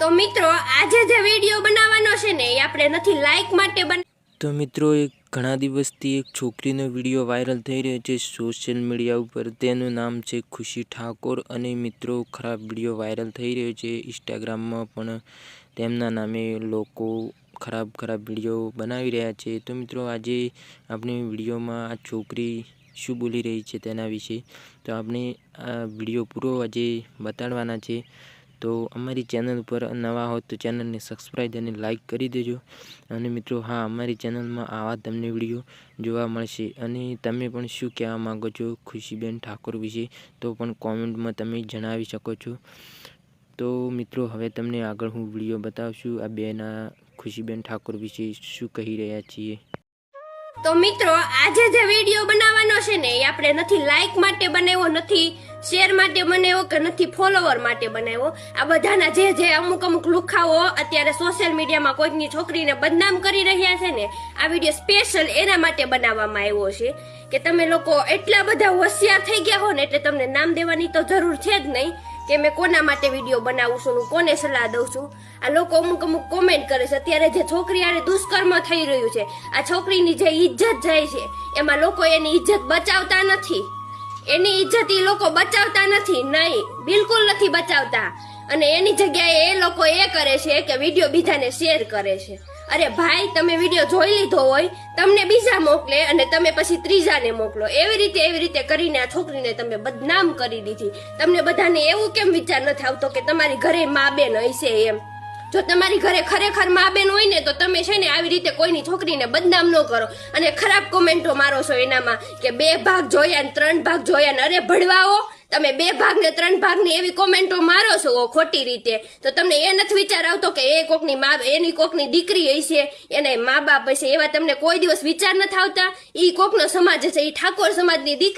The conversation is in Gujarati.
તો મિત્રો, આજે જે વીડિયો બનાવવાનો છે ને, એ આપણે નથી લાઈક માટે બન તો મિત્રો એક ઘણા દિવસથી એક છોકરીનો વીડિયો વાયરલ થઈ રહ્યો છે સોશિયલ મીડિયા ઉપર. તેનું નામ છે ખુશી ઠાકોર અને મિત્રો ખરાબ વીડિયો વાયરલ થઈ રહ્યો છે ઇન્સ્ટાગ્રામમાં પણ. તેમના નામે લોકો ખરાબ ખરાબ વીડિયો બનાવી રહ્યા છે. તો મિત્રો, આજે આપણે વિડીયોમાં આ છોકરી શું બોલી રહી છે તેના વિશે? તો આપણે આ વીડિયો પૂરો આજે બતાડવાના છે. તો અમારી ચેનલ ઉપર નવા હોય તો ચેનલને સબસ્ક્રાઈબ અને લાઇક કરી દેજો. અને મિત્રો, હા, અમારી ચેનલમાં આવા તમને વીડિયો જોવા મળશે. અને તમે પણ શું કહેવા માગો છો ખુશીબેન ઠાકોર વિશે, તો પણ કોમેન્ટમાં તમે જણાવી શકો છો. તો મિત્રો, હવે તમને આગળ હું વીડિયો બતાવશું આ બેના ખુશીબેન ઠાકોર વિશે શું કહી રહ્યા છીએ. તો મિત્રો, આજે જે વીડિયો બનાવવાનો છે ને, એ આપણે નથી લાઈક માટે બનાવ્યો નથી. શેર માટે બનાવ્યો કે નથી ફોલોવર માટે બનાવ્યો આ બધાના જે જે અમુક અમુક લુખાઓ અત્યારે સોશિયલ મીડિયામાં કોઈકની છોકરીને બદનામ કરી રહ્યા છે ને, આ વીડિયો સ્પેશિયલ એના માટે બનાવવામાં આવ્યો છે. કે તમે લોકો એટલા બધા હોશિયાર થઈ ગયા હો ને, એટલે તમને નામ દેવાની તો જરૂર છે જ નહીં કે મેં કોના માટે વીડિયો બનાવું છું હું કોને સલાહ દઉં છું. આ લોકો અમુક અમુક કોમેન્ટ કરે છે. અત્યારે જે છોકરી આને દુષ્કર્મ થઈ રહ્યું છે, આ છોકરીની જે ઇજ્જત જાય છે, એમાં લોકો એની ઇજ્જત બચાવતા નથી. એની ઇજ્જત એ લોકો બચાવતા નથી, નહીં. બિલકુલ નથી બચાવતા. અને એની જગ્યાએ એ લોકો એ કરે છે કે વીડિયો બીજાને શેર કરે છે. અરે ભાઈ, તમે વીડિયો જોઈ લીધો હોય, તમને બીજા મોકલે અને તમે પછી ત્રીજાને મોકલો. એવી રીતે એવી રીતે કરીને આ છોકરીને તમે બદનામ કરી દીધી. તમને બધાને એવું કેમ વિચાર નથી આવતો કે તમારી ઘરે મા બેન હશે એમ? જો તમારી ઘરે ખરેખર મા બેન હોય ને, તો તમે છે ને આવી રીતે કોઈની છોકરીને બદનામ ન કરો. અને ખરાબ કોમેન્ટો મારો છો એનામાં કે બે ભાગ જોયા ને ત્રણ ભાગ જોયા ને. અરે ભડવાઓ, તમે બે ભાગ ને ત્રણ ભાગની એવી કોમેન્ટો મારો છો ખોટી રીતે. તો તમને એ નથી વિચાર આવતો કે એ કોકની મા, એની કોકની દીકરી હશે. એને મા બાપ હશે એવા તમને કોઈ દિવસ વિચાર નથી આવતા? ઈ કોકનો સમાજ છે ઈ ઠાકોર સમાજની દીકરી